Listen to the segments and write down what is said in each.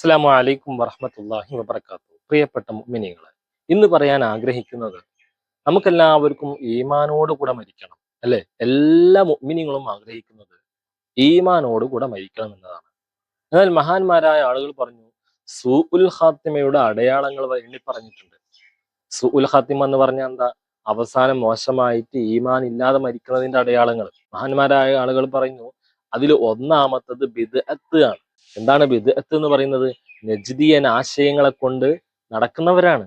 അസ്സാം വലൈക്കും വറഹമത്തല്ലാഹി വബർക്കാത്തു പ്രിയപ്പെട്ട മുഅ്മിനീങ്ങളെ ഇന്ന് പറയാൻ ആഗ്രഹിക്കുന്നത് നമുക്കെല്ലാവർക്കും ഈമാനോട് കൂടെ മരിക്കണം അല്ലെ? എല്ലാ മുഅ്മിനീങ്ങളും ആഗ്രഹിക്കുന്നത് ഈമാനോട് കൂടെ മരിക്കണം എന്നതാണ്. എന്നാൽ മഹാന്മാരായ ആളുകൾ പറഞ്ഞു സു ഉൽ ഹാത്തിമയുടെ അടയാളങ്ങൾ എണ്ണി പറഞ്ഞിട്ടുണ്ട്. സു ഉൽ ഹാത്തിമ എന്ന് പറഞ്ഞാൽ എന്താ? അവസാനം മോശമായിട്ട് ഈമാൻ ഇല്ലാതെ മരിക്കുന്നതിന്റെ അടയാളങ്ങൾ. മഹാന്മാരായ ആളുകൾ പറഞ്ഞു അതിൽ ഒന്നാമത്തത് ബിദ് ആണ്. എന്താണ് ബിദ്അത്ത് എന്ന് പറയുന്നത്? നജ്ദിയൻ ആശയങ്ങളെ കൊണ്ട് നടക്കുന്നവരാണ്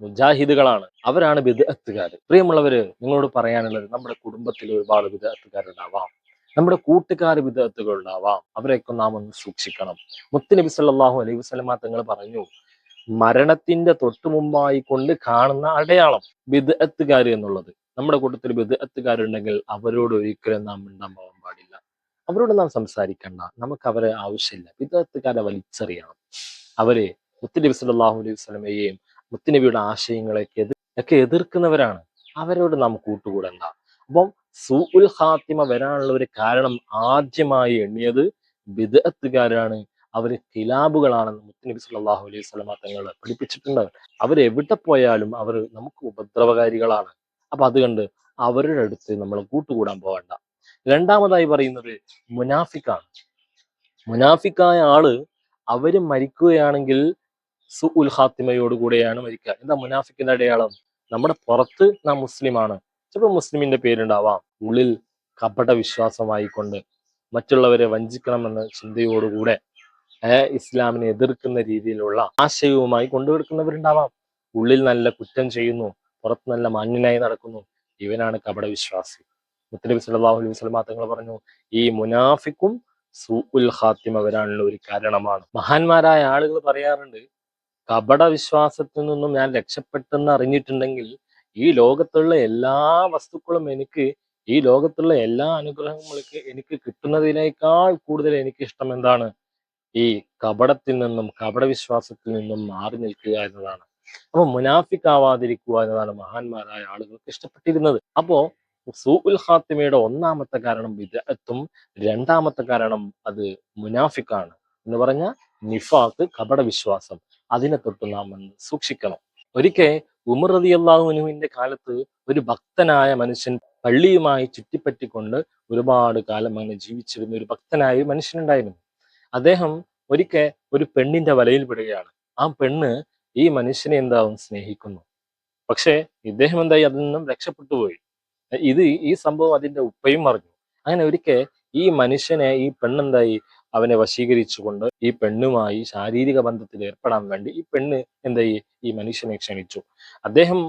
മുജാഹിദുകളാണ്. അവരാണ് ബിദ്അത്തുകാർ. പ്രിയമുള്ളവര് നിങ്ങളോട് പറയാനുള്ളത് നമ്മുടെ കുടുംബത്തിൽ ഒരുപാട് ബിദ്അത്തുകാരുണ്ടാവാം. നമ്മുടെ കൂട്ടുകാർ ബിദ്അത്തുകൾ ഉണ്ടാവാം അവരെയൊക്കെ നാം ഒന്ന് സൂക്ഷിക്കണം. മുത്തുനബി സല്ലല്ലാഹു അലൈഹി വസല്ലമ തങ്ങൾ പറഞ്ഞു മരണത്തിന്റെ തൊട്ടു മുമ്പായി കൊണ്ട് കാണുന്ന അടയാളം ബിദ്അത്തുകാർ എന്നുള്ളത്. നമ്മുടെ കൂട്ടത്തിൽ ബിദ്അത്തുകാരുണ്ടെങ്കിൽ അവരോട് ഒരിക്കലും നാം പോകാൻ പാടില്ല. അവരോട് നാം സംസാരിക്കണ്ട. നമുക്ക് അവരെ ആവശ്യമില്ല. വിദഗ്ധക്കാരെ വലിച്ചെറിയണം. അവരെ മുത്തുനബി സല്ലല്ലാഹു അലൈഹി സ്വലമയെയും മുത്തുനബിയുടെ ആശയങ്ങളെയൊക്കെ എതിർ ഒക്കെ എതിർക്കുന്നവരാണ്. അവരോട് നാം കൂട്ടുകൂടണ്ട. അപ്പം സൂ ഉൽ ഹാത്തിമ വരാനുള്ള ഒരു കാരണം ആദ്യമായി എണ്ണിയത് ബിദഅത്തുകാരാണ്. അവർ കിലാബുകളാണെന്ന് മുത്തുനബി സല്ലല്ലാഹു അലൈഹി സ്വലമ തങ്ങൾ പഠിപ്പിച്ചിട്ടുണ്ട്. അവർ എവിടെ പോയാലും അവർ നമുക്ക് ഉപദ്രവകാരികളാണ്. അപ്പൊ അതുകൊണ്ട് അവരുടെ അടുത്ത് നമ്മൾ കൂട്ടുകൂടാൻ പോകണ്ട. രണ്ടാമതായി പറയുന്നത് മുനാഫിക്കാണ്. മുനാഫിക്കായ ആൾ അവർ മരിക്കുകയാണെങ്കിൽ സു ഉൽ ഖാത്തിമയോട് കൂടെയാണ് മരിക്കുക. എന്താ മുനാഫിക്കിന്റെ അടയാളം? നമ്മുടെ പുറത്ത് നാം മുസ്ലിമാണ്. ചിലപ്പോൾ മുസ്ലിമിന്റെ പേരുണ്ടാവാം. ഉള്ളിൽ കപട വിശ്വാസമായിക്കൊണ്ട് മറ്റുള്ളവരെ വഞ്ചിക്കണമെന്ന ചിന്തയോടുകൂടെ ഇസ്ലാമിനെ എതിർക്കുന്ന രീതിയിലുള്ള ആശയവുമായി കൊണ്ടുവെടുക്കുന്നവരുണ്ടാവാം. ഉള്ളിൽ നല്ല കുറ്റം ചെയ്യുന്നു പുറത്ത് നല്ല മാന്യനായി നടക്കുന്നു. ഇവനാണ് കപട വിശ്വാസി മുത്തനബി സല്ലല്ലാഹു അലൈഹി വസല്ലം തങ്ങൾ പറഞ്ഞു ഈ മുനാഫിക്കും സൂ ഉൽ ഖാത്തിമ വരാനുള്ള ഒരു കാരണമാണ്. മഹാന്മാരായ ആളുകൾ പറയാറുണ്ട് കപട വിശ്വാസത്തിൽ നിന്നും ഞാൻ രക്ഷപ്പെട്ടെന്ന് അറിഞ്ഞിട്ടുണ്ടെങ്കിൽ ഈ ലോകത്തുള്ള എല്ലാ വസ്തുക്കളും എനിക്ക് ഈ ലോകത്തുള്ള എല്ലാ അനുഗ്രഹങ്ങൾക്ക് എനിക്ക് കിട്ടുന്നതിനേക്കാൾ കൂടുതൽ എനിക്ക് ഇഷ്ടം എന്താണ്? ഈ കപടത്തിൽ നിന്നും കപട വിശ്വാസത്തിൽ നിന്നും മാറി നിൽക്കുക എന്നതാണ്. അപ്പൊ മുനാഫിക്കാവാതിരിക്കുക എന്നതാണ് മഹാന്മാരായ ആളുകൾക്ക് ഇഷ്ടപ്പെട്ടിരുന്നത്. അപ്പോ സൂ ഉൽ ഖാത്തിമയുടെ ഒന്നാമത്തെ കാരണം വിദഗ്ധത്തും രണ്ടാമത്തെ കാരണം അത് മുനാഫിക്കാണ്. എന്ന് പറഞ്ഞ നിഫാക്ക് കപട വിശ്വാസം അതിനെ തൊട്ട് നാം സൂക്ഷിക്കണം. ഒരിക്കെ ഉമർ റതി അള്ളാഹുനുവിന്റെ കാലത്ത് ഒരു ഭക്തനായ മനുഷ്യൻ പള്ളിയുമായി ചുറ്റിപ്പറ്റിക്കൊണ്ട് ഒരുപാട് കാലം അങ്ങനെ ജീവിച്ചിരുന്ന ഒരു ഭക്തനായ ഒരു മനുഷ്യനുണ്ടായിരുന്നു. അദ്ദേഹം ഒരിക്കെ ഒരു പെണ്ണിന്റെ വലയിൽ പെടുകയാണ്. ആ പെണ്ണ് ഈ മനുഷ്യനെ എന്താവും? സ്നേഹിക്കുന്നു. പക്ഷേ ഇദ്ദേഹം എന്തായി? അതിൽ നിന്നും രക്ഷപ്പെട്ടു പോയി ഇത് ഈ സംഭവം അതിന്റെ ഉപ്പയും പറഞ്ഞു അങ്ങനെ ഒരിക്കൽ ഈ മനുഷ്യനെ ഈ പെണ്ണെന്തായി അവനെ വശീകരിച്ചുകൊണ്ട് ഈ പെണ്ണുമായി ശാരീരിക ബന്ധത്തിൽ ഏർപ്പെടാൻ വേണ്ടി ഈ പെണ്ണ് എന്തായി? ഈ മനുഷ്യനെ ക്ഷണിച്ചു. അദ്ദേഹം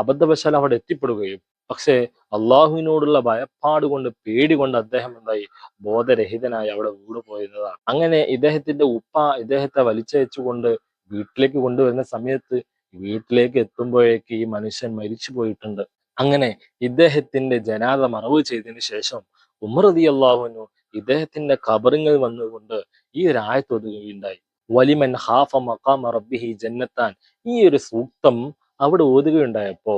അബദ്ധവശാൽ അവിടെ എത്തിപ്പെടുകയും പക്ഷേ അള്ളാഹുവിനോടുള്ള ഭയപ്പാട് കൊണ്ട് പേടി കൊണ്ട് അദ്ദേഹം എന്തായി? ബോധരഹിതനായി അവിടെ വീട് പോയിരുന്നതാണ് അങ്ങനെ ഇദ്ദേഹത്തിന്റെ ഉപ്പ ഇദ്ദേഹത്തെ വലിച്ചയച്ചുകൊണ്ട് വീട്ടിലേക്ക് കൊണ്ടുവരുന്ന സമയത്ത് വീട്ടിലേക്ക് എത്തുമ്പോഴേക്ക് ഈ മനുഷ്യൻ മരിച്ചു പോയിട്ടുണ്ട് അങ്ങനെ ഇദ്ദേഹത്തിന്റെ ജനാദ മറവ് ചെയ്തതിന് ശേഷം ഉമർ റതി അള്ളാഹുനു ഇദ്ദേഹത്തിന്റെ കബറിങ്ങൾ വന്നുകൊണ്ട് ഈ ഒരു ആയത്തൊതുകയുണ്ടായി വലിമൻ ഹാഫ മഖാമ റബ്ബിഹി ജന്നത്താൻ ഈ ഒരു സൂക്തം അവിടെ ഓതുകയുണ്ടായപ്പോ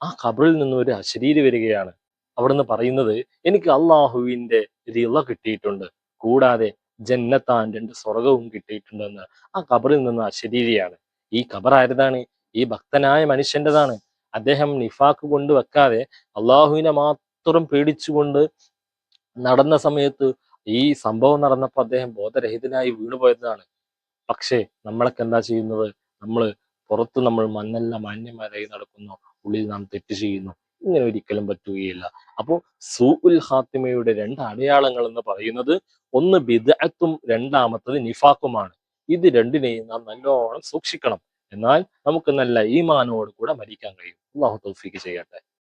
ആ ഖബറിൽ നിന്ന് ഒരു അശരീരി വരികയാണ്. അവിടുന്ന് പറയുന്നത് എനിക്ക് അള്ളാഹുവിന്റെ റിള കിട്ടിയിട്ടുണ്ട്. കൂടാതെ ജന്നത്താൻ രണ്ട് സ്വർഗവും കിട്ടിയിട്ടുണ്ടെന്ന്. ആ ഖബറിൽ നിന്ന് അശരീരിയാണ് ഈ ഖബർ ആരുതാണ്? ഈ ഭക്തനായ മനുഷ്യന്റേതാണ് അദ്ദേഹം നിഫാക്ക് കൊണ്ട് വെക്കാതെ അള്ളാഹുവിനെ മാത്രം പേടിച്ചുകൊണ്ട് നടന്ന സമയത്ത് ഈ സംഭവം നടന്നപ്പോൾ അദ്ദേഹം ബോധരഹിതനായി വീണുപോയതാണ് പക്ഷേ നമ്മളൊക്കെ എന്താ ചെയ്യുന്നത്? നമ്മൾ പുറത്ത് നമ്മൾ മണ്ണല്ല മാന്യന്മാരായി നടക്കുന്നു. ഉള്ളിൽ നാം തെറ്റ് ചെയ്യുന്നു. ഇങ്ങനെ ഒരിക്കലും പറ്റുകയില്ല. അപ്പോൾ സൂ ഉൽ ഹാത്തിമയുടെ രണ്ട് അടയാളങ്ങൾ എന്ന് പറയുന്നത് ഒന്ന് ബിദഅത്തും രണ്ടാമത്തത് നിഫാക്കുമാണ്. ഇത് രണ്ടിനെയും നാം നല്ലോണം സൂക്ഷിക്കണം. എന്നാൽ നമുക്ക് നല്ല ഈമാനോട് കൂടെ മരിക്കാൻ കഴിയും. അള്ളാഹു തൗഫീക്ക് ചെയ്യട്ടെ.